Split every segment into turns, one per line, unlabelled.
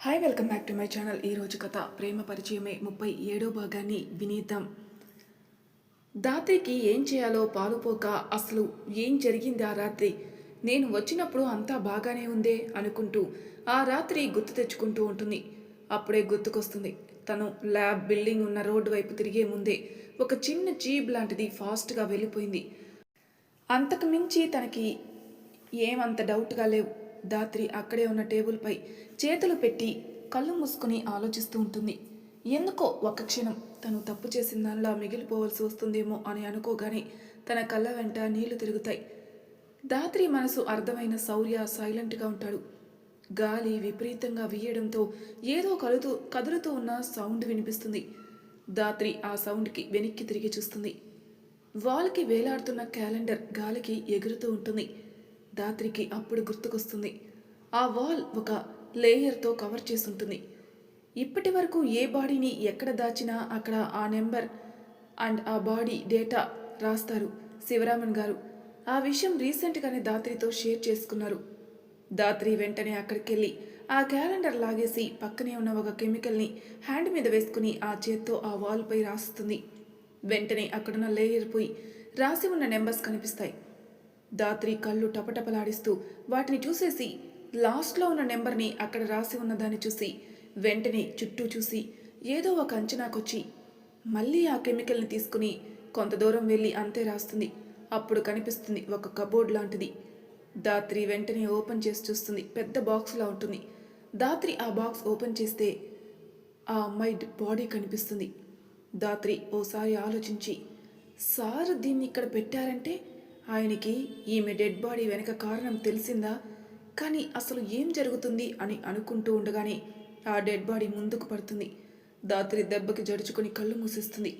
Hi welcome back to my channel ఈరోజు కథ ప్రేమ పరిచయమే ముప్పై ఏడో భాగాన్ని వినీద్దాం. దాత్రికి ఏం చేయాలో పాలుపోక అసలు ఏం జరిగింది ఆ రాత్రి? నేను వచ్చినప్పుడు అంతా బాగానే ఉందే అనుకుంటూ ఆ రాత్రి గుర్తు తెచ్చుకుంటూ ఉంటుంది. అప్పుడే గుర్తుకొస్తుంది. తను ల్యాబ్ బిల్డింగ్ ఉన్న రోడ్డు వైపు తిరిగే ముందే ఒక చిన్న జీబ్ లాంటిది ఫాస్ట్గా వెళ్ళిపోయింది. అంతకు మించి తనకి ఏమంత డౌట్గా లేవు. దాత్రి అక్కడే ఉన్న టేబుల్పై చేతులు పెట్టి కళ్ళు మూసుకుని ఆలోచిస్తూ ఉంటుంది. ఎందుకో ఒక క్షణం తను తప్పు చేసిన దానిలా మిగిలిపోవలసి వస్తుందేమో అని అనుకోగానే తన కళ్ళ వెంట నీళ్ళు తిరుగుతాయి. దాత్రి మనసు అర్థమైన శౌర్య సైలెంట్గా ఉంటాడు. గాలి విపరీతంగా వీయడంతో ఏదో కలుతూ కదులుతూ ఉన్న సౌండ్ వినిపిస్తుంది. దాత్రి ఆ సౌండ్కి వెనక్కి తిరిగి చూస్తుంది. వాల్కి వేలాడుతున్న క్యాలెండర్ గాలికి ఎగురుతూ ఉంటుంది. దాత్రికి అప్పుడు గుర్తుకొస్తుంది. ఆ వాల్ ఒక లేయర్తో కవర్ చేసి ఉంటుంది ఇప్పటి వరకు ఏ బాడీని ఎక్కడ దాచినా అక్కడ ఆ నెంబర్ అండ్ ఆ బాడీ డేటా రాస్తారు శివరామన్ గారు. ఆ విషయం రీసెంట్గానే దాత్రితో షేర్ చేసుకున్నారు. దాత్రి వెంటనే అక్కడికి వెళ్ళి ఆ క్యాలెండర్ లాగేసి పక్కనే ఉన్న ఒక కెమికల్ని హ్యాండ్ మీద వేసుకుని ఆ చేత్తో ఆ వాల్పై రాస్తుంది. వెంటనే అక్కడున్న లేయర్ పోయి రాసి ఉన్న నెంబర్స్ కనిపిస్తాయి. దాత్రి కళ్ళు టపటపలాడిస్తూ వాటిని చూసేసి లాస్ట్లో ఉన్న నెంబర్ని అక్కడ రాసి ఉన్నదాన్ని చూసి వెంటనే చుట్టూ చూసి ఏదో ఒక అంచనాకొచ్చి మళ్ళీ ఆ కెమికల్ని తీసుకుని కొంత దూరం వెళ్ళి అంతే రాస్తుంది. అప్పుడు కనిపిస్తుంది ఒక కబోర్డ్ లాంటిది. దాత్రి వెంటనే ఓపెన్ చేసి చూస్తుంది. పెద్ద బాక్స్లా ఉంటుంది. దాత్రి ఆ బాక్స్ ఓపెన్ చేస్తే ఆ అమ్మాయి బాడీ కనిపిస్తుంది. దాత్రి ఓసారి ఆలోచించి సార్ దీన్ని ఇక్కడ పెట్టారంటే ఆయనకి ఈమె డెడ్ బాడీ వెనక కారణం తెలిసిందా? కానీ అసలు ఏం జరుగుతుంది అని అనుకుంటూ ఉండగానే ఆ డెడ్ బాడీ ముందుకు పడుతుంది. దాత్రి దెబ్బకి జడుచుకుని కళ్ళు మూసేస్తుంది.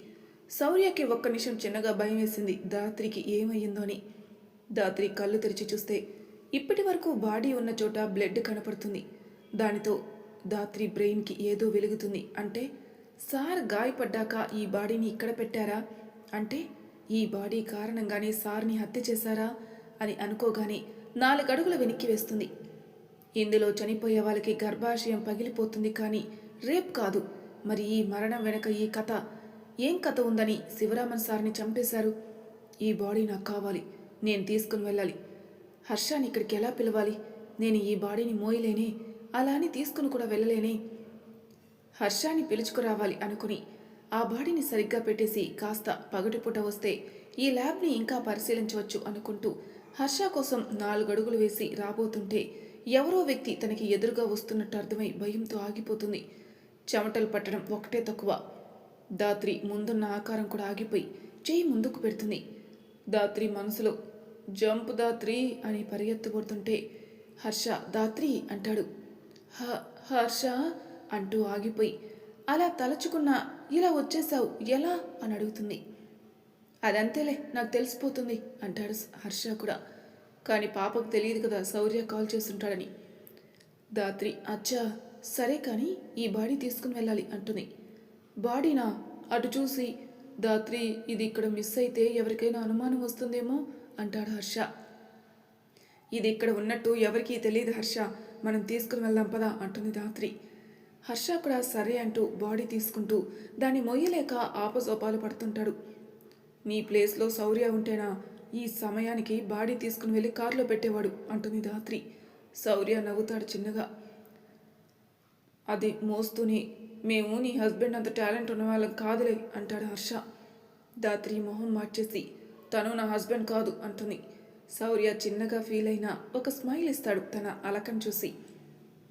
శౌర్యకి ఒక్క నిమిషం చిన్నగా భయం వేసింది. దాత్రికి ఏమయ్యిందో అని. దాత్రి కళ్ళు తెరిచి చూస్తే ఇప్పటి వరకు బాడీ ఉన్న చోట బ్లడ్ కనపడుతుంది. దానితో దాత్రి బ్రెయిన్కి ఏదో వెలుగుతుంది. అంటే సార్ గాయపడ్డాక ఈ బాడీని ఇక్కడ పెట్టారా? అంటే ఈ బాడీ కారణంగానే సార్ని హత్య చేశారా అని అనుకోగానే నాలుగడుగుల వెనక్కి వేస్తుంది. ఇందులో చనిపోయే వాళ్ళకి గర్భాశయం పగిలిపోతుంది కానీ రేప్ కాదు. మరి ఈ మరణం వెనక ఈ కథ ఏం కథ ఉందని శివరామన్ సార్ని చంపేశారు? ఈ బాడీ నాకు కావాలి. నేను తీసుకుని వెళ్ళాలి. హర్షాని ఇక్కడికి ఎలా పిలవాలి? నేను ఈ బాడీని మోయలేనే? అలా అని తీసుకుని కూడా వెళ్ళలేనే? హర్షాన్ని పిలుచుకురావాలి అనుకుని ఆ బాడీని సరిగ్గా పెట్టేసి కాస్త పగటిపూట వస్తే ఈ ల్యాబ్ని ఇంకా పరిశీలించవచ్చు అనుకుంటూ హర్ష కోసం నాలుగడుగులు వేసి రాబోతుంటే ఎవరో వ్యక్తి తనకి ఎదురుగా వస్తున్నట్టు అర్థమై భయంతో ఆగిపోతుంది. చెమటలు పట్టడం ఒకటే తక్కువ. దాత్రి ముందున్న ఆకారం కూడా ఆగిపోయి చేయి ముందుకు పెడుతుంది. దాత్రి మనసులో జంప్ దాత్రి అని పరిగెత్తబడుతుంటే హర్ష దాత్రి అంటాడు. హ హర్ష అంటూ ఆగిపోయి అలా తలచుకున్నా ఇలా వచ్చేసావు ఎలా? అని అడుగుతుంది. అదంతేలే నాకు తెలిసిపోతుంది అంటాడు హర్ష కూడా. కానీ పాపకు తెలియదు కదా శౌర్య కాల్ చేస్తుంటాడని. దాత్రి అచ్చా సరే కానీ ఈ బాడీ తీసుకుని వెళ్ళాలి అంటుంది. బాడీనా? అటు చూసి దాత్రి ఇది ఇక్కడ మిస్ అయితే ఎవరికైనా అనుమానం వస్తుందేమో? అంటాడు హర్ష. ఇది ఇక్కడ ఉన్నట్టు ఎవరికీ తెలియదు హర్ష మనం తీసుకుని వెళ్దాం పదా అంటుంది దాత్రి. హర్ష కూడా సరే అంటూ బాడీ తీసుకుంటూ దాన్ని మొయ్యలేక ఆపజోపాలు పడుతుంటాడు. నీ ప్లేస్లో శౌర్య ఉంటేనా ఈ సమయానికి బాడీ తీసుకుని వెళ్ళి కారులో పెట్టేవాడు అంటుంది దాత్రి శౌర్య నవ్వుతాడు చిన్నగా. అది మోస్తూనే మేము నీ హస్బెండ్ అంత టాలెంట్ ఉన్న వాళ్ళం కాదులే అంటాడు హర్ష. దాత్రి మొహం మార్చేసి తను నా హస్బెండ్ కాదు అంటుంది. శౌర్య చిన్నగా ఫీల్ అయినా ఒక స్మైల్ ఇస్తాడు తన అలకం చూసి.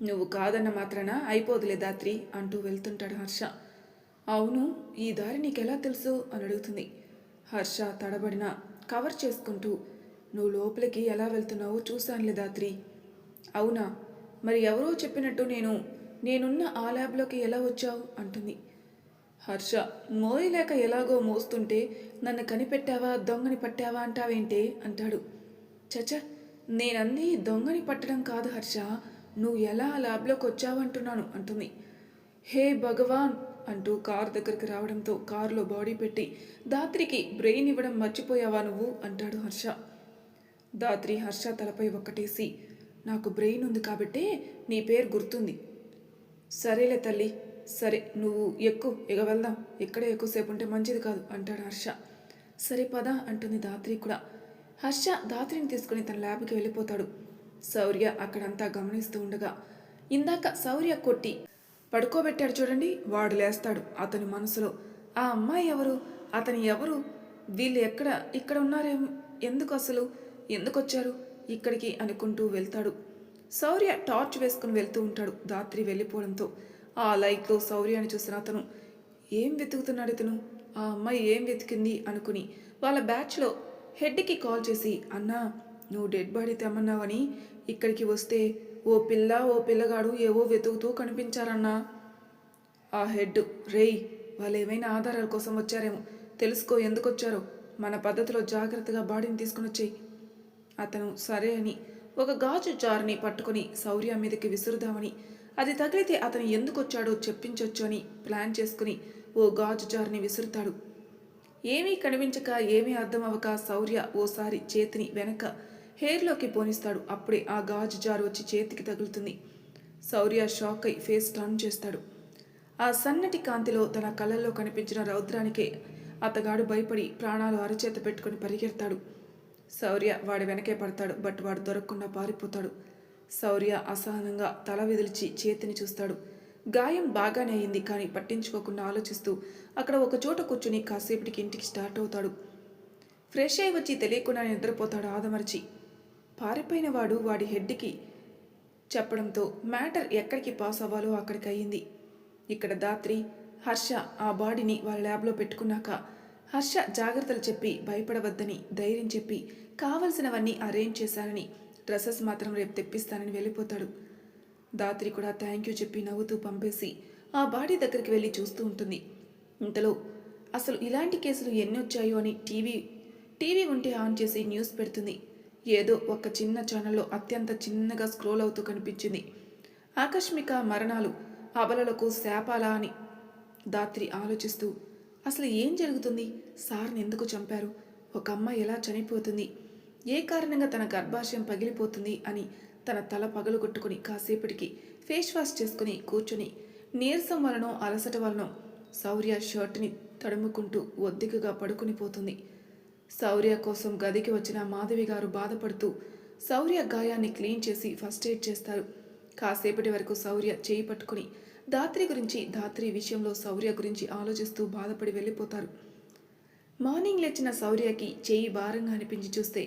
నువ్వు కాదన్న మాత్రాన అయిపోదులే దాత్రి అంటూ వెళ్తుంటాడు హర్ష. అవును ఈ దారి నీకెలా తెలుసు? అని అడుగుతుంది. హర్ష తడబడిన కవర్ చేసుకుంటూ నువ్వు లోపలికి ఎలా వెళ్తున్నావో చూశానులే దాత్రి. అవునా? మరి ఎవరో చెప్పినట్టు నేను నేనున్న ఆ ల్యాబ్లోకి ఎలా వచ్చావు? అంటుంది. హర్ష మోయలేక ఎలాగో మోస్తుంటే నన్ను కనిపెట్టావా దొంగని పట్టావా అంటావేంటే? అంటాడు. చచ నేనంది దొంగని పట్టడం కాదు హర్ష. నువ్వు ఎలా ఆ ల్యాబ్లోకి వచ్చావంటున్నాను అంటుంది. హే భగవాన్! అంటూ కార్ దగ్గరికి రావడంతో కారులో బాడీ పెట్టి దాత్రికి బ్రెయిన్ ఇవ్వడం మర్చిపోయావా నువ్వు? అంటాడు హర్ష. దాత్రి హర్ష తలపై ఒక్కటేసి నాకు బ్రెయిన్ ఉంది కాబట్టే నీ పేరు గుర్తుంది. సరేలే తల్లి సరే నువ్వు ఎక్కువ ఇక వెళ్దాం. ఇక్కడే ఎక్కువసేపు ఉంటే మంచిది కాదు అంటాడు హర్ష. సరే పద అంటుంది దాత్రి కూడా. హర్ష దాత్రిని తీసుకుని తన ల్యాబ్కి వెళ్ళిపోతాడు. శౌర్య అక్కడంతా గమనిస్తూ ఉండగా ఇందాక శౌర్య కొట్టి పడుకోబెట్టాడు చూడండి వాడు లేస్తాడు అతని మనసులో. ఆ అమ్మాయి ఎవరు? అతని ఎవరు? వీళ్ళు ఎక్కడ ఇక్కడ ఉన్నారేం? ఎందుకు అసలు ఎందుకు వచ్చారు ఇక్కడికి అనుకుంటూ వెళ్తాడు. శౌర్య టార్చ్ వేసుకుని వెళ్తూ ఉంటాడు దాత్రి వెళ్ళిపోవడంతో. ఆ లైట్లో శౌర్యాన్ని చూసిన అతను ఏం వెతుకుతున్నాడు ఇతను? ఆ అమ్మాయి ఏం వెతికింది? అనుకుని వాళ్ళ బ్యాచ్లో హెడ్కి కాల్ చేసి అన్నా నువ్వు డెడ్ బాడీ తెమ్మన్నావని ఇక్కడికి వస్తే ఓ పిల్ల ఓ పిల్లగాడు ఏవో వెతుకుతూ కనిపించారన్నా. ఆ హెడ్ రేయ్ వాళ్ళు ఏమైనా ఆధారాల కోసం వచ్చారేమో. తెలుసుకో ఎందుకు వచ్చారో మన పద్ధతిలో జాగ్రత్తగా బాడీని తీసుకుని వచ్చేయి. అతను సరే అని ఒక గాజు జారుని పట్టుకుని శౌర్య మీదకి విసురుదామని అది తగిలితే అతను ఎందుకు వచ్చాడో చెప్పించొచ్చు అని ప్లాన్ చేసుకుని ఓ గాజు జారుని విసురుతాడు. ఏమీ కనిపించక ఏమీ అర్థం అవ్వక శౌర్య ఓసారి చేతిని వెనక హెయిర్లోకి పోనిస్తాడు. అప్పుడే ఆ గాజు జారు వచ్చి చేతికి తగులుతుంది. శౌర్య షాక్ అయి ఫేస్ టర్న్ చేస్తాడు. ఆ సన్నటి కాంతిలో తన కళ్ళల్లో కనిపించిన రౌద్రానికే అతగాడు భయపడి ప్రాణాలు అరచేత పెట్టుకుని పరిగెడతాడు. శౌర్య వాడి వెనకే పడతాడు బట్ వాడు దొరకకుండా పారిపోతాడు. శౌర్య అసహనంగా తల విదిల్చి చేతిని చూస్తాడు. గాయం బాగానే అయింది కానీ పట్టించుకోకుండా ఆలోచిస్తూ అక్కడ ఒక చోట కూర్చుని కాసేపటికి ఇంటికి స్టార్ట్ అవుతాడు. ఫ్రెష్ అయి వచ్చి తెలియకుండా నిద్రపోతాడు ఆదమర్చి. పారిపోయిన వాడు వాడి హెడ్కి చెప్పడంతో మ్యాటర్ ఎక్కడికి పాస్ అవ్వాలో అక్కడికి అయ్యింది ఇక్కడ దాత్రి హర్ష ఆ బాడీని వాళ్ళ ల్యాబ్లో పెట్టుకున్నాక హర్ష జాగ్రత్తలు చెప్పి భయపడవద్దని ధైర్యం చెప్పి కావలసినవన్నీ అరేంజ్ చేశానని డ్రెస్సెస్ మాత్రం రేపు తెప్పిస్తానని వెళ్ళిపోతాడు. దాత్రి కూడా థ్యాంక్ యూ చెప్పి నవ్వుతూ పంపేసి ఆ బాడీ దగ్గరికి వెళ్ళి చూస్తూ ఉంటుంది. ఇంతలో అసలు ఇలాంటి కేసులు ఎన్ని వచ్చాయో అని టీవీ టీవీ ఉంటే ఆన్ చేసి న్యూస్ పెడుతుంది. ఏదో ఒక చిన్న ఛానల్లో అత్యంత చిన్నగా స్క్రోల్ అవుతూ కనిపించింది. ఆకస్మిక మరణాలు అబలలకు శాపాలా అని దాత్రి ఆలోచిస్తూ అసలు ఏం జరుగుతుంది? సార్ని ఎందుకు చంపారు? ఒక అమ్మాయి ఎలా చనిపోతుంది? ఏ కారణంగా తన గర్భాశయం పగిలిపోతుంది అని తన తల పగలుగొట్టుకుని కాసేపటికి ఫేస్ వాష్ చేసుకుని కూర్చుని నీరసం వలనో అలసట వలనో శౌర్య షర్ట్ని తడుముకుంటూ ఒద్దికగా పడుకుని పోతుంది. శౌర్య కోసం గదికి వచ్చిన మాధవి గారు బాధపడుతూ శౌర్య గాయాన్ని క్లీన్ చేసి ఫస్ట్ ఎయిడ్ చేస్తారు. కాసేపటి వరకు శౌర్య చేయి పట్టుకుని దాత్రి గురించి దాత్రి విషయంలో శౌర్య గురించి ఆలోచిస్తూ బాధపడి వెళ్ళిపోతారు. మార్నింగ్ లేచిన శౌర్యకి చేయి భారంగా అనిపించి చూస్తే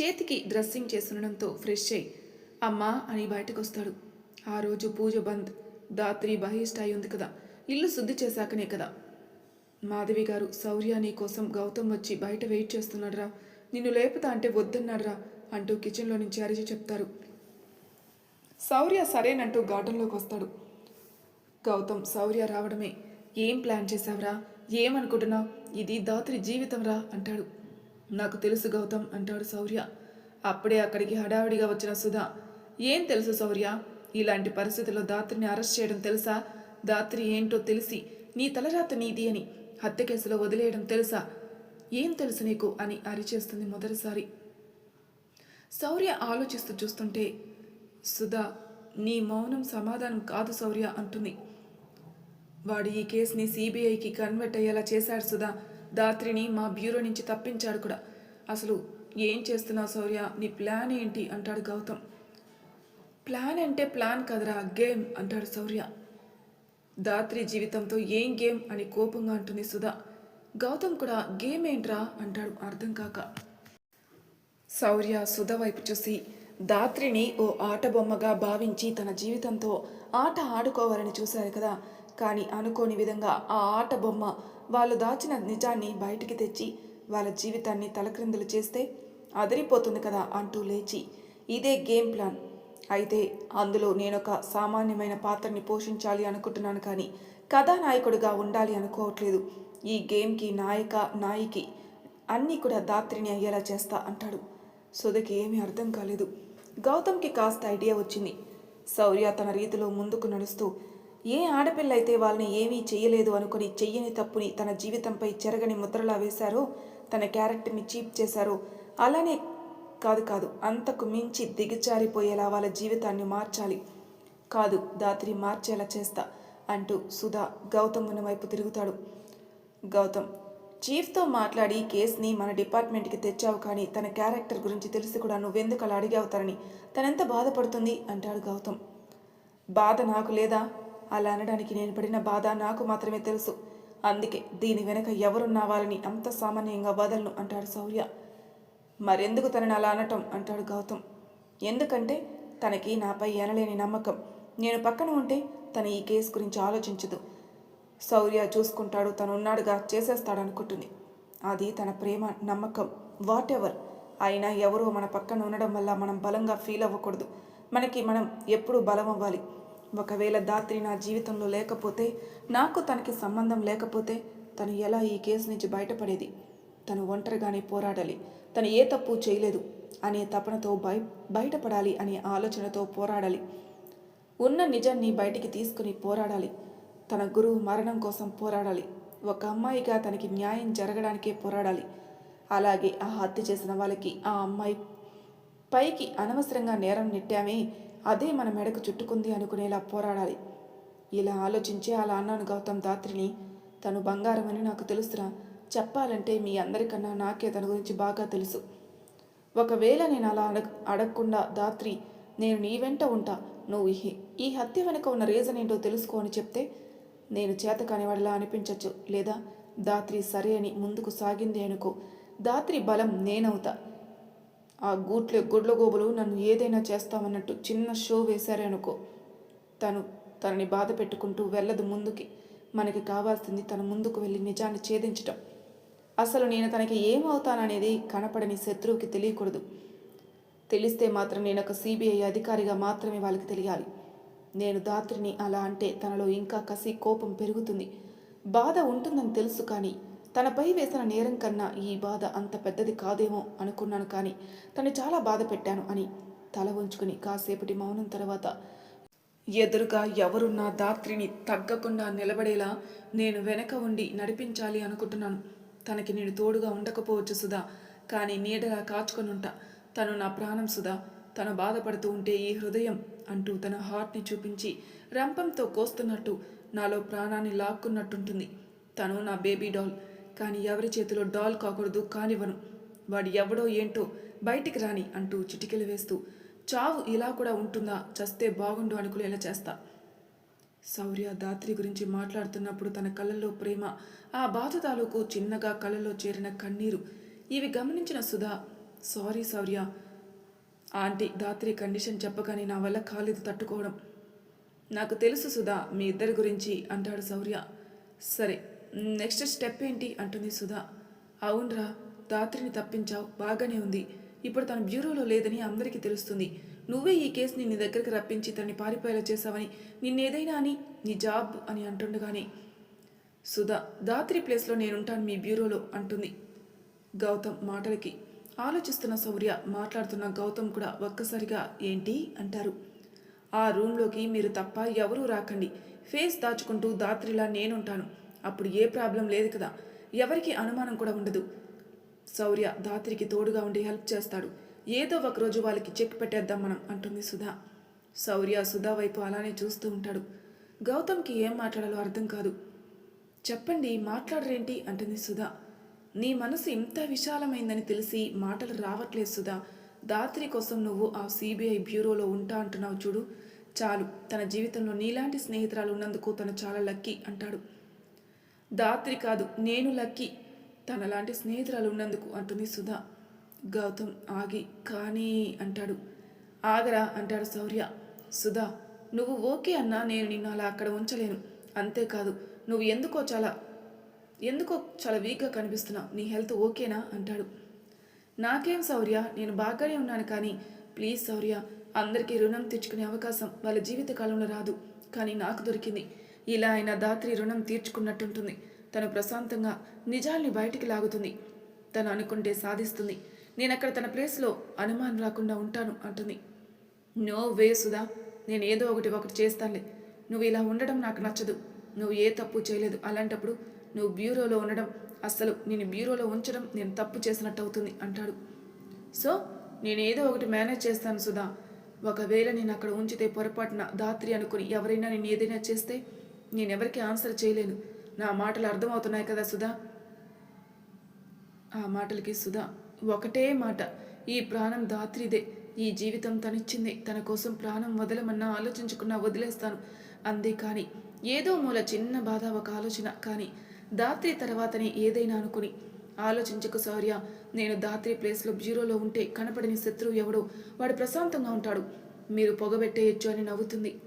చేతికి డ్రెస్సింగ్ చేస్తుండడంతో ఫ్రెష్ అయి అమ్మా అని బయటకు వస్తాడు ఆ రోజు పూజ బంద్. దాత్రి బహిష్ట అయి ఉంది కదా ఇల్లు శుద్ధి చేశాకనే కదా. మాధవి గారు శౌర్య నీ కోసం గౌతమ్ వచ్చి బయట వెయిట్ చేస్తున్నాడురా. నిన్ను లేపుతా అంటే వద్దన్నాడురా అంటూ కిచెన్లో నుంచి అరిచి చెప్తారు. శౌర్య సరేనంటూ గార్డెన్లోకి వస్తాడు. గౌతమ్ శౌర్య రావడమే. ఏం ప్లాన్ చేశావురా? ఏమనుకుంటున్నావు? ఇది దాత్రి జీవితం రా అంటాడు. నాకు తెలుసు గౌతమ్ అంటాడు శౌర్య. అప్పుడే అక్కడికి హడావిడిగా వచ్చిన సుధా. ఏం తెలుసు శౌర్య? ఇలాంటి పరిస్థితుల్లో దాత్రిని అరెస్ట్ చేయడం తెలుసా? దాత్రి ఏంటో తెలిసి నీ తలరాత నీది అని. హత్య కేసులో వదిలేయడం తెలుసా? ఏం తెలుసు నీకు? అని అరిచేస్తుంది మొదటిసారి. శౌర్య ఆలోచిస్తూ చూస్తుంటే సుధా నీ మౌనం సమాధానం కాదు శౌర్య అంటుంది. వాడు ఈ కేసుని సిబిఐకి కన్వర్ట్ అయ్యేలా చేశాడు సుధా. దాత్రిని మా బ్యూరో నుంచి తప్పించాడు కూడా. అసలు ఏం చేస్తున్నావు శౌర్య? నీ ప్లాన్ ఏంటి? అంటాడు గౌతమ్. ప్లాన్ అంటే ప్లాన్ కదరా గేమ్ అంటాడు శౌర్య. దాత్రి జీవితంతో ఏం గేమ్ అని కోపంగా అంటుంది సుధా. గౌతమ్ కూడా గేమ్ ఏంట్రా అంటాడు అర్థం కాక. శౌర్య సుధ వైపు చూసి దాత్రిని ఓ ఆట బొమ్మగా భావించి తన జీవితంతో ఆట ఆడుకోవాలని చూశారు కదా. కానీ అనుకోని విధంగా ఆ ఆట బొమ్మ వాళ్ళు దాచిన నిజాన్ని బయటికి తెచ్చి వాళ్ళ జీవితాన్ని తలక్రిందులు చేస్తే అదిరిపోతుంది కదా అంటూ లేచి ఇదే గేమ్ ప్లాన్. అయితే అందులో నేనొక సామాన్యమైన పాత్రని పోషించాలి అనుకుంటున్నాను కానీ కథానాయకుడిగా ఉండాలి అనుకోవట్లేదు. ఈ గేమ్కి నాయక నాయికి అన్నీ కూడా దాత్రిని అయ్యేలా చేస్తా అంటాడు. సుధకి ఏమీ అర్థం కాలేదు. గౌతమ్కి కాస్త ఐడియా వచ్చింది. శౌర్య తన రీతిలో ముందుకు నడుస్తూ ఏ ఆడపిల్ల అయితే వాళ్ళని ఏమీ చేయలేదు అనుకుని చెయ్యని తప్పుని తన జీవితంపై చెరగని ముద్రలా వేశారో తన క్యారెక్టర్ని చీప్ చేశారో అలానే కాదు కాదు. అంతకు మించి దిగజారిపోయేలా వాళ్ళ జీవితాన్ని మార్చాలి. కాదు దాత్రి మార్చేలా చేస్తా అంటూ సుధా గౌతమ్ ఉన్న వైపు తిరుగుతాడు. గౌతమ్ చీఫ్తో మాట్లాడి కేసుని మన డిపార్ట్మెంట్కి తెచ్చావు కానీ తన క్యారెక్టర్ గురించి తెలిసి కూడా నువ్వెందుకు అలా అడిగావుతారని తనెంత బాధపడుతుంది? అంటాడు గౌతమ్. బాధ నాకు లేదా? అలా అనడానికి నేను పడిన బాధ నాకు మాత్రమే తెలుసు. అందుకే దీని వెనక ఎవరున్నావాలని అంత సామాన్యంగా వదలను అంటాడు శౌర్య మరెందుకు తనని అలా అనటం? అంటాడు గౌతమ్. ఎందుకంటే తనకి నాపై ఎనలేని నమ్మకం. నేను పక్కన ఉంటే తను ఈ కేసు గురించి ఆలోచించదు. శౌర్య చూసుకుంటాడు తను ఉన్నాడుగా చేసేస్తాడు అనుకుంటుంది అది తన ప్రేమ నమ్మకం వాట్ ఎవర్ అయినా ఎవరో మన పక్కన ఉండడం వల్ల మనం బలంగా ఫీల్ అవ్వకూడదు. మనకి మనం ఎప్పుడూ బలం అవ్వాలి. ఒకవేళ దాత్రి నా జీవితంలో లేకపోతే నాకు తనకి సంబంధం లేకపోతే తను ఎలా ఈ కేసు నుంచి బయటపడేది? తను ఒంటరిగానే పోరాడాలి. తను ఏ తప్పు చేయలేదు అనే తపనతో బయ బయటపడాలి అనే ఆలోచనతో పోరాడాలి. ఉన్న నిజాన్ని బయటికి తీసుకుని పోరాడాలి. తన గురువు మరణం కోసం పోరాడాలి. ఒక అమ్మాయిగా తనకి న్యాయం జరగడానికే పోరాడాలి. అలాగే ఆ హత్య చేసిన వాళ్ళకి ఆ అమ్మాయి పైకి అనవసరంగా నేరం నెట్టామే అదే మన మెడకు చుట్టుకుంది అనుకునేలా పోరాడాలి. ఇలా ఆలోచించి అలా అన్నాను గౌతమ్ దాత్రిని. తను బంగారం అని నాకు తెలుసురా. చెప్పాలంటే మీ అందరికన్నా నాకే తన గురించి బాగా తెలుసు. ఒకవేళ నేను అలా అడగ అడగకుండా దాత్రి నేను నీ వెంట ఉంటా. నువ్వు ఈ ఈ హత్య వెనుక ఉన్న రీజన్ ఏంటో తెలుసుకో అని చెప్తే నేను చేత కానివాడిలా అనిపించవచ్చు లేదా దాత్రి సరే అని ముందుకు సాగింది అనుకో. దాత్రి బలం నేనవుతా. ఆ గూట్లే గుడ్ల గోబులు నన్ను ఏదైనా చేస్తామన్నట్టు చిన్న షో వేశారే అనుకో. తను తనని బాధ పెట్టుకుంటూ వెళ్ళదు ముందుకి. మనకి కావాల్సింది తన ముందుకు వెళ్ళి నిజాన్ని ఛేదించటం. అసలు నేను తనకి ఏమవుతాననేది కనపడని శత్రువుకి తెలియకూడదు. తెలిస్తే మాత్రం నేను ఒక సిబిఐ అధికారిగా మాత్రమే వాళ్ళకి తెలియాలి. నేను దాత్రిని అలా అంటే తనలో ఇంకా కసి కోపం పెరుగుతుంది. బాధ ఉంటుందని తెలుసు కానీ తనపై వేసిన నేరం కన్నా ఈ బాధ అంత పెద్దది కాదేమో అనుకున్నాను కానీ తను చాలా బాధ పెట్టాను అని తల ఉంచుకుని కాసేపటి మౌనం తర్వాత ఎదురుగా ఎవరున్నా దాత్రిని తగ్గకుండా నిలబడేలా నేను వెనక ఉండి నడిపించాలి అనుకుంటున్నాను. తనకి నేను తోడుగా ఉండకపోవచ్చు సుధా. కానీ నీడగా కాచుకొని ఉంటా తను నా ప్రాణం సుధా. తను బాధపడుతూ ఉంటే ఈ హృదయం అంటూ తన హార్ట్ని చూపించి రంపంతో కోస్తున్నట్టు నాలో ప్రాణాన్ని లాక్కున్నట్టుంటుంది. తను నా బేబీ డాల్. కానీ ఎవరి చేతిలో డాల్ కాకూడదు కానివ్వను. వాడు ఎవడో ఏంటో బయటికి రాని అంటూ చిటికెలు వేస్తూ చావు ఇలా కూడా ఉంటుందా? చస్తే బాగుండు అనుకునేలా చేస్తా. శౌర్య దాత్రి గురించి మాట్లాడుతున్నప్పుడు తన కళ్ళల్లో ప్రేమ ఆ బాధ తాలూకు చిన్నగా కళ్ళలో చేరిన కన్నీరు. ఇవి గమనించిన Sudha sorry Shaurya aunty Dhatri condition చెప్పగానే నా వల్ల కాలేదు తట్టుకోవడం. నాకు తెలుసు సుధా మీ ఇద్దరి గురించి అంటాడు శౌర్య సరే నెక్స్ట్ స్టెప్ ఏంటి? అంటుంది సుధా. అవునరా దాత్రిని తప్పించావు బాగానే ఉంది. ఇప్పుడు తన బ్యూరోలో లేదని అందరికీ తెలుస్తుంది. నువ్వే ఈ కేసుని నీ దగ్గరికి రప్పించి తనని పారిపోయేలా చేసావని నిన్నేదైనా అని నీ జాబ్ అని అంటుండగానే. సుధా దాత్రి ప్లేస్లో నేనుంటాను మీ బ్యూరోలో అంటుంది గౌతమ్ మాటలకి. ఆలోచిస్తున్న శౌర్య మాట్లాడుతున్న గౌతమ్ కూడా ఒక్కసారిగా ఏంటి అంటారు. ఆ రూమ్లోకి మీరు తప్ప ఎవరూ రాకండి. ఫేస్ దాచుకుంటూ దాత్రిలా నేనుంటాను. అప్పుడు ఏ ప్రాబ్లం లేదు కదా. ఎవరికి అనుమానం కూడా ఉండదు. శౌర్య దాత్రికి తోడుగా ఉండి హెల్ప్ చేస్తాడు. ఏదో ఒకరోజు వాళ్ళకి చెక్ పెట్టేద్దాం మనం అంటుంది సుధా. శౌర్య సుధా వైపు అలానే చూస్తూ ఉంటాడు. గౌతమ్కి ఏం మాట్లాడాలో అర్థం కాదు. చెప్పండి మాట్లాడరేంటి? అంటుంది సుధా. నీ మనసు ఇంత విశాలమైందని తెలిసి మాటలు రావట్లేదు సుధా. దాత్రి కోసం నువ్వు ఆ సిబిఐ బ్యూరోలో ఉంటా అంటున్నావు చూడు. చాలు తన జీవితంలో నీలాంటి స్నేహితురాలు ఉన్నందుకు తను చాలా లక్కీ అంటాడు. దాత్రి కాదు నేను లక్కీ. తనలాంటి స్నేహితురాలు ఉన్నందుకు అంటుంది సుధా. గౌతమ్ ఆగి కానీ అంటాడు. ఆగరా అంటాడు శౌర్య. సుధా నువ్వు ఓకే అన్నా నేను నిన్ను అలా అక్కడ ఉంచలేను. అంతేకాదు నువ్వు ఎందుకో చాలా ఎందుకో చాలా వీక్గా కనిపిస్తున్నావు. నీ హెల్త్ ఓకేనా? అంటాడు. నాకేం శౌర్య నేను బాగానే ఉన్నాను కానీ ప్లీజ్ శౌర్య అందరికీ రుణం తీర్చుకునే అవకాశం వాళ్ళ జీవితకాలంలో రాదు. కానీ నాకు దొరికింది. ఇలా అయినా దాత్రి రుణం తీర్చుకున్నట్టుంటుంది. తను ప్రశాంతంగా నిజాల్ని బయటికి లాగుతుంది. తను అనుకుంటే సాధిస్తుంది. నేను అక్కడ తన ప్లేస్లో అనుమానం రాకుండా ఉంటాను అంటుంది. నో వే సుధా నేను ఏదో ఒకటి ఒకటి చేస్తానులే. నువ్వు ఇలా ఉండడం నాకు నచ్చదు. నువ్వు ఏ తప్పు చేయలేదు. అలాంటప్పుడు నువ్వు బ్యూరోలో ఉండడం అస్సలు నేను బ్యూరోలో ఉంచడం నేను తప్పు చేసినట్టు అవుతుంది అంటాడు. సో నేను ఏదో ఒకటి మేనేజ్ చేస్తాను సుధా. ఒకవేళ నేను అక్కడ ఉంచితే పొరపాటున దాత్రి అనుకుని ఎవరైనా నేను ఏదైనా చేస్తే నేను ఎవరికి ఆన్సర్ చేయలేను. నా మాటలు అర్థమవుతున్నాయి కదా సుధా? ఆ మాటలకి సుధా ఒకటే మాట. ఈ ప్రాణం దాత్రిదే. ఈ జీవితం తనిచ్చింది. తన కోసం ప్రాణం వదలమన్నా ఆలోచించుకున్నా వదిలేస్తాను. అందే కానీ ఏదో మూల చిన్న బాధ ఒక ఆలోచన. కానీ దాత్రి తర్వాతనే ఏదైనా అనుకుని ఆలోచించకు సౌర్య. నేను దాత్రి ప్లేస్లో బ్యూరోలో ఉంటే కనపడని శత్రువు ఎవడో? వాడు ప్రశాంతంగా ఉంటాడు. మీరు పొగబెట్టేయచ్చు అని నవ్వుతుంది.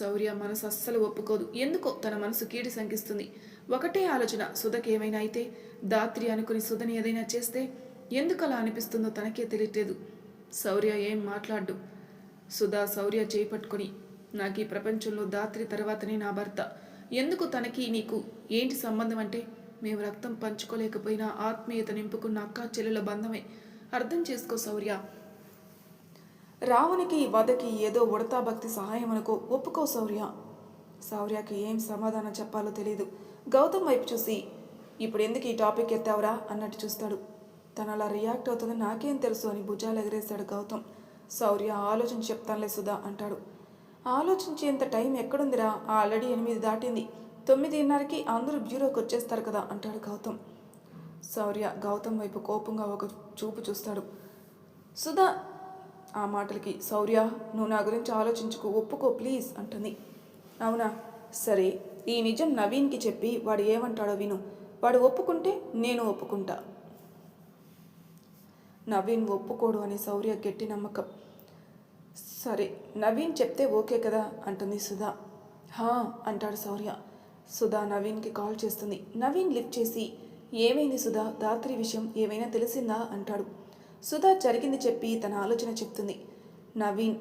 శౌర్య మనసు అస్సలు ఒప్పుకోదు. ఎందుకో తన మనసు కీడి శంకిస్తుంది. ఒకటే ఆలోచన సుధకి ఏమైనా అయితే? దాత్రి అనుకుని సుధని ఏదైనా చేస్తే ఎందుకు అలా అనిపిస్తుందో తనకే తెలియట్లేదు. శౌర్య ఏం మాట్లాడు సుధా శౌర్య చేపట్టుకొని నాకు ఈ ప్రపంచంలో దాత్రి తర్వాతనే నా భర్త. ఎందుకు తనకి నీకు ఏంటి సంబంధం అంటే మేము రక్తం పంచుకోలేకపోయినా ఆత్మీయత నింపుకున్న అక్క చెల్లెల బంధమే. అర్థం చేసుకో శౌర్య. రావణికి వధకి ఏదో ఉడతా భక్తి సహాయం అనుకో ఒప్పుకో శౌర్య. శౌర్యకి ఏం సమాధానం చెప్పాలో తెలియదు గౌతమ్ వైపు చూసి ఇప్పుడు ఎందుకు ఈ టాపిక్ ఎత్తావురా? అన్నట్టు చూస్తాడు. తను అలా రియాక్ట్ అవుతుంది. నాకేం తెలుసు అని భుజాలు ఎగరేశాడు గౌతమ్. శౌర్య ఆలోచించి చెప్తానులే సుధా అంటాడు. ఆలోచించేంత టైం ఎక్కడుందిరా? ఆల్రెడీ ఎనిమిది దాటింది. తొమ్మిదిన్నరకి అందరూ బ్యూరోకి వచ్చేస్తారు కదా అంటాడు గౌతమ్. శౌర్య గౌతమ్ వైపు కోపంగా ఒక చూపు చూస్తాడు. సుధా! ఆ మాటలకి శౌర్య నువ్వు నా గురించి ఆలోచించుకో ఒప్పుకో ప్లీజ్ అంటుంది. అవునా? సరే. ఈ నిజం నవీన్కి చెప్పి వాడు ఏమంటాడో విను. వాడు ఒప్పుకుంటే నేను ఒప్పుకుంటా. నవీన్ ఒప్పుకోడు అని శౌర్య గట్టి నమ్మకం. సరే నవీన్ చెప్తే ఓకే కదా అంటుంది సుధా. హా అంటాడు శౌర్య. సుధా నవీన్కి కాల్ చేస్తుంది. నవీన్ లిఫ్ట్ చేసి ఏమైంది సుధా? దాత్రి విషయం ఏమైనా తెలిసిందా? అంటాడు. సుధా జరిగింది చెప్పి తన ఆలోచన చెప్తుంది. నవీన్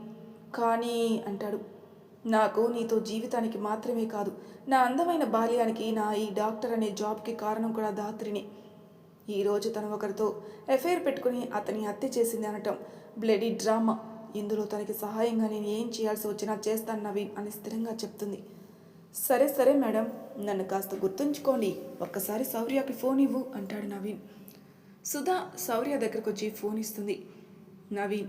కానీ అంటాడు. నాకు నీతో జీవితానికి మాత్రమే కాదు నా అందమైన బాల్యానికి నా ఈ డాక్టర్ అనే జాబ్కి కారణం కూడా దాత్రిని. ఈరోజు తను ఒకరితో ఎఫైర్ పెట్టుకుని అతని హత్య చేసింది అనటం బ్లడీ డ్రామా. ఇందులో తనకి సహాయంగా నేను ఏం చేయాల్సి వచ్చినా చేస్తాను నవీన్ అని స్థిరంగా చెప్తుంది. సరే సరే మేడం నన్ను కాస్త గుర్తుంచుకోండి. ఒక్కసారి శౌర్యకి ఫోన్ ఇవ్వు అంటాడు నవీన్. సుధా శౌర్య దగ్గరకు వచ్చి ఫోన్ ఇస్తుంది. నవీన్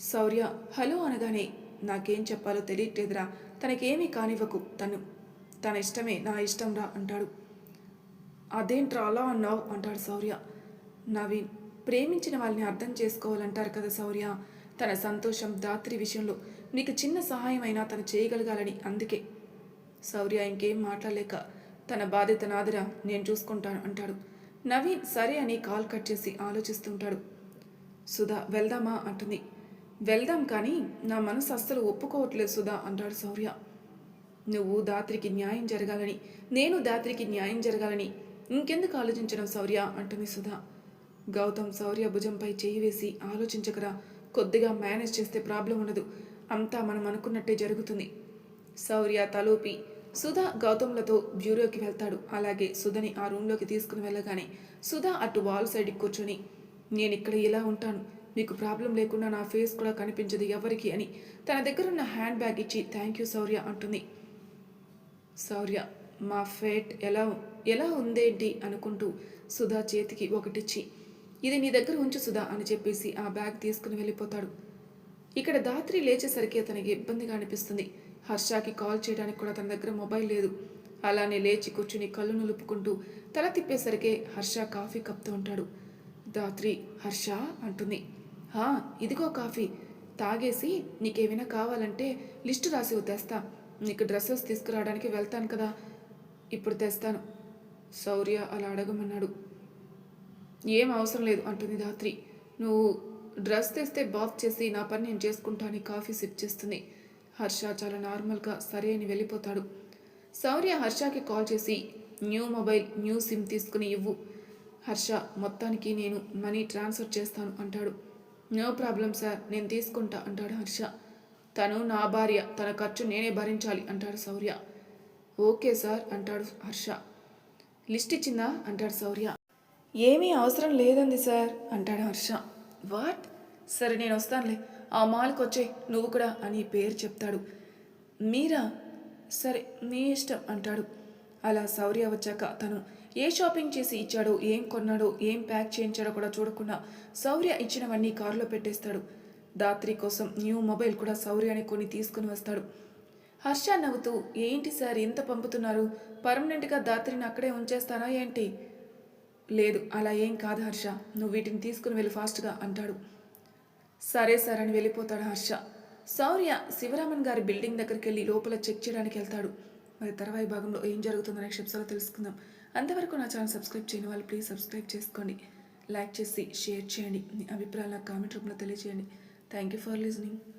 శౌర్య హలో అనగానే నాకేం చెప్పాలో తెలియట్లేదురా. తనకేమీ కానివ్వకు తను. తన ఇష్టమే నా ఇష్టంరా అంటాడు. అదేంట్రా అలా అన్నావు? అంటాడు శౌర్య. నవీన్ ప్రేమించిన వాళ్ళని అర్థం చేసుకోవాలంటారు కదా శౌర్య. తన సంతోషం దాత్రి విషయంలో నీకు చిన్న సహాయం అయినా తను చేయగలగాలని అందుకే. శౌర్య ఇంకేం మాట్లాడలేక తన బాధ్యత నాదిరా నేను చూసుకుంటాను అంటాడు. నవీన్ సరే అని కాల్ కట్ చేసి ఆలోచిస్తుంటాడు. సుధా వెళ్దామా? అంటుంది. వెళ్దాం కానీ నా మనసు అస్సలు ఒప్పుకోవట్లేదు సుధా అంటాడు శౌర్య. నువ్వు దాత్రికి న్యాయం జరగాలని నేను దాత్రికి న్యాయం జరగాలని ఇంకెందుకు ఆలోచించడం శౌర్య? అంటుంది సుధా. గౌతమ్ శౌర్య భుజంపై చేయి వేసి ఆలోచించకరా. కొద్దిగా మేనేజ్ చేస్తే ప్రాబ్లం ఉండదు. అంతా మనం అనుకున్నట్టే జరుగుతుంది. శౌర్య తలూపి సుధా గౌతమ్లతో బ్యూరోకి వెళ్తాడు. అలాగే సుధని ఆ రూమ్లోకి తీసుకుని వెళ్ళగానే సుధా అటు వాల్ సైడ్కి కూర్చొని నేను ఇక్కడ ఇలా ఉంటాను. మీకు ప్రాబ్లం లేకుండా నా ఫేస్ కూడా కనిపించదు ఎవరికి అని తన దగ్గరున్న హ్యాండ్ బ్యాగ్ ఇచ్చి థ్యాంక్ యూ శౌర్య అంటుంది. శౌర్య మా ఫేట్ ఎలా ఎలా ఉందేంటి అనుకుంటూ సుధా చేతికి ఒకటిచ్చి ఇది నీ దగ్గర ఉంచు సుధా అని చెప్పేసి ఆ బ్యాగ్ తీసుకుని వెళ్ళిపోతాడు. ఇక్కడ దాత్రి లేచేసరికి అతనికి ఇబ్బందిగా అనిపిస్తుంది. హర్షకి కాల్ చేయడానికి కూడా తన దగ్గర మొబైల్ లేదు. అలానే లేచి కూర్చుని కళ్ళు నులుపుకుంటూ తల తిప్పేసరికే హర్ష కాఫీ కప్తూ ఉంటాడు. దాత్రి హర్ష అంటుంది. హా ఇదిగో కాఫీ. తాగేసి నీకేమైనా కావాలంటే లిస్టు రాసి తెస్తా నీకు డ్రెస్సెస్ తీసుకురావడానికి వెళ్తాను కదా. ఇప్పుడు తెస్తాను. శౌర్య అలా అడగమన్నాడు. ఏం అవసరం లేదు అంటుంది రాత్రి నువ్వు డ్రెస్ తెస్తే బాత్ చేసి నా పని నేను చేసుకుంటాను కాఫీ సిప్ చేస్తుంది. హర్ష చాలా నార్మల్గా సరే అని వెళ్ళిపోతాడు. శౌర్య హర్షకి కాల్ చేసి న్యూ మొబైల్ న్యూ సిమ్ తీసుకుని ఇవ్వు. హర్ష మొత్తానికి నేను మనీ ట్రాన్స్ఫర్ చేస్తాను అంటాడు. నో ప్రాబ్లం సార్ నేను తీసుకుంటా అంటాడు హర్ష. తను నా భార్య తన ఖర్చు నేనే భరించాలి అంటాడు శౌర్య. ఓకే సార్ అంటాడు హర్ష. లిస్ట్ ఇచ్చిందా? అంటాడు శౌర్య. ఏమీ అవసరం లేదండి సార్ అంటాడు హర్ష. వాట్? సరే నేను వస్తానులే. ఆ మాల్కి వచ్చే నువ్వు కూడా అని పేరు చెప్తాడు. మీరా? సరే మీ ఇష్టం అంటాడు. అలా శౌర్య వచ్చాక తను ఏ షాపింగ్ చేసి ఇచ్చాడో ఏం కొన్నాడో ఏం ప్యాక్ చేయించాడో కూడా చూడకుండా శౌర్య ఇచ్చినవన్నీ కారులో పెట్టేస్తాడు. దాత్రి కోసం న్యూ మొబైల్ కూడా శౌర్యాన్ని కొని తీసుకుని వస్తాడు. హర్ష నవ్వుతూ ఏంటి సార్ ఇంత పంపుతున్నారు? పర్మనెంట్గా దాత్రిని అక్కడే ఉంచేస్తారా ఏంటి? లేదు అలా ఏం కాదు హర్ష. నువ్వు వీటిని తీసుకుని వెళ్ళి ఫాస్ట్గా అంటాడు. సరే సార్ అని వెళ్ళిపోతాడు హర్ష. శౌర్య శివరామన్ గారి బిల్డింగ్ దగ్గరికి వెళ్ళి లోపల చెక్ చేయడానికి వెళ్తాడు. మరి తర్వాయి భాగంలో ఏం జరుగుతుందో క్షిప్సలో తెలుసుకుందాం. అంతవరకు నా ఛానల్ సబ్స్క్రైబ్ చేయని వాళ్ళు ప్లీజ్ సబ్స్క్రైబ్ చేసుకోండి. లైక్ చేసి షేర్ చేయండి. మీ అభిప్రాయాలు నాకు కామెంట్ రూపంలో తెలియజేయండి. Thank you for listening.